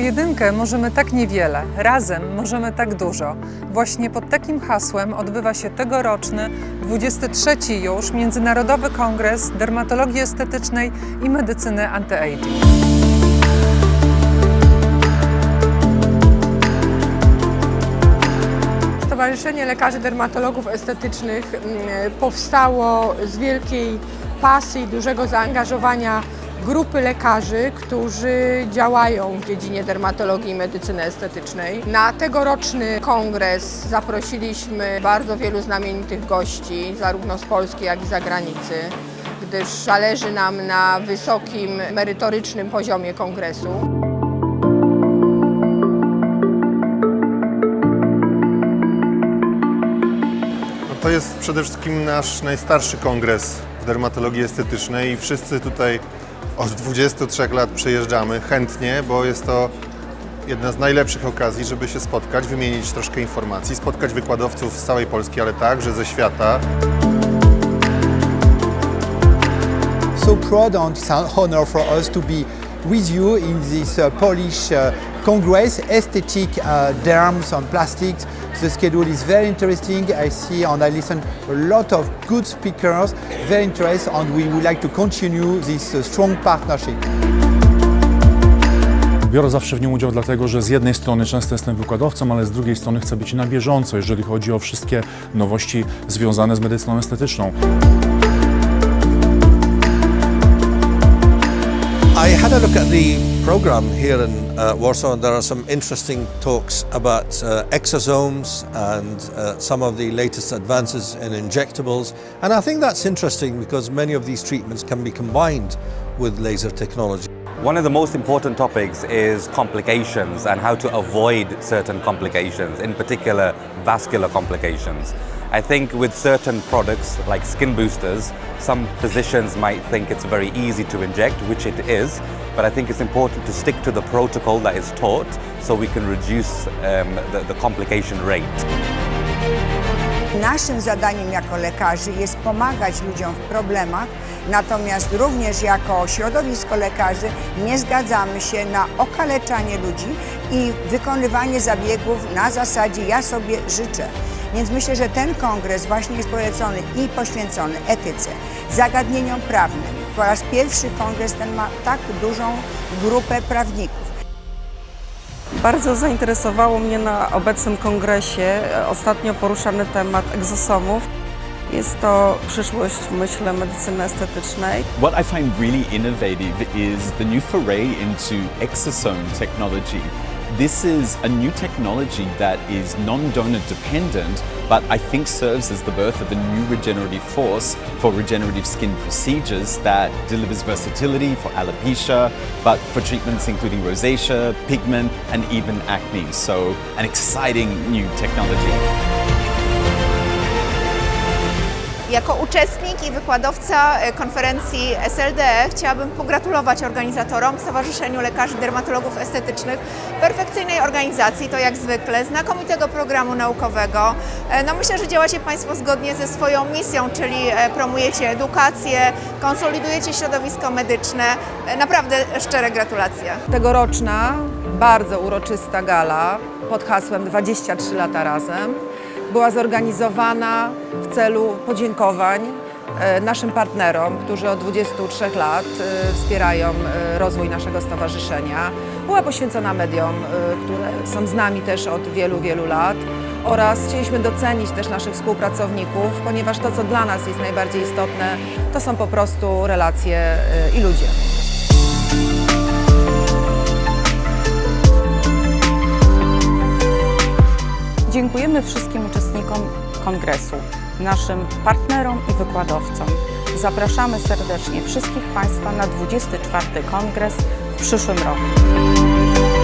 pojedynkę możemy tak niewiele, razem możemy tak dużo. Właśnie pod takim hasłem odbywa się tegoroczny, 23 już Międzynarodowy Kongres Dermatologii Estetycznej i Medycyny Anti-Aging. Stowarzyszenie Lekarzy Dermatologów Estetycznych mm, powstało z wielkiej pasji dużego zaangażowania grupy lekarzy, którzy działają w dziedzinie dermatologii i medycyny estetycznej. Na tegoroczny kongres zaprosiliśmy bardzo wielu znamienitych gości, zarówno z Polski, jak i z zagranicy, gdyż zależy nam na wysokim merytorycznym poziomie kongresu. No to jest przede wszystkim nasz najstarszy kongres w dermatologii estetycznej i wszyscy tutaj od 23 lat przyjeżdżamy chętnie, bo jest to jedna z najlepszych okazji, żeby się spotkać, wymienić troszkę informacji, spotkać wykładowców z całej Polski, ale także ze świata. so proud and honor for us to be with you in this uh, Polish uh, Congress, Aesthetic uh, Derms and Plastics. The schedule is very interesting. I see and I listen a lot of good speakers, very interesting, and we would like to continue this uh, strong partnership. Biorę zawsze w nim udział dlatego, że z jednej strony często jestem wykładowcą, ale z drugiej strony chcę być na bieżąco, jeżeli chodzi o wszystkie nowości związane z medycyną estetyczną. I had a look at the program here in uh, Warsaw, and there are some interesting talks about uh, exosomes and uh, some of the latest advances in injectables. And I think that's interesting because many of these treatments can be combined with laser technology. One of the most important topics is complications and how to avoid certain complications, in particular vascular complications. I think with certain products like skin boosters, some physicians might think it's very easy to inject, which it is, but I think it's important to stick to the protocol that is taught so we can reduce um, the, the complication rate. Naszym zadaniem jako lekarzy jest pomagać ludziom w problemach, natomiast również jako środowisko lekarzy nie zgadzamy się na okaleczanie ludzi i wykonywanie zabiegów na zasadzie ja sobie życzę. Więc myślę, że ten kongres właśnie jest polecony i poświęcony etyce, zagadnieniom prawnym. Po raz pierwszy kongres ten ma tak dużą grupę prawników. Bardzo zainteresowało mnie na obecnym kongresie e, ostatnio poruszany temat egzosomów. Jest to przyszłość, myślę, medycyny estetycznej. What I find really innovative is the new foray into exosome technology. This is a new technology that is non donor dependent, but I think serves as the birth of a new regenerative force for regenerative skin procedures that delivers versatility for alopecia, but for treatments including rosacea, pigment, and even acne. So, an exciting new technology. Jako uczestnik i wykładowca e, konferencji SLDE chciałabym pogratulować organizatorom, Stowarzyszeniu Lekarzy Dermatologów Estetycznych perfekcyjnej organizacji, to jak zwykle, znakomitego programu naukowego. E, No myślę, że działacie Państwo zgodnie ze swoją misją, czyli e, promujecie edukację, konsolidujecie środowisko medyczne. Naprawdę szczere gratulacje. Tegoroczna, bardzo uroczysta gala pod hasłem 23 lata razem była zorganizowana w celu podziękowań e, naszym partnerom, którzy od 23 lat e, wspierają e, rozwój naszego stowarzyszenia. Była poświęcona mediom, które są z nami też od wielu, wielu lat oraz chcieliśmy docenić też naszych współpracowników, ponieważ to, co dla nas jest najbardziej istotne, to są po prostu relacje i ludzie. Dziękujemy wszystkim kongresu, naszym partnerom i wykładowcom. Zapraszamy serdecznie wszystkich Państwa na 24 kongres w przyszłym roku.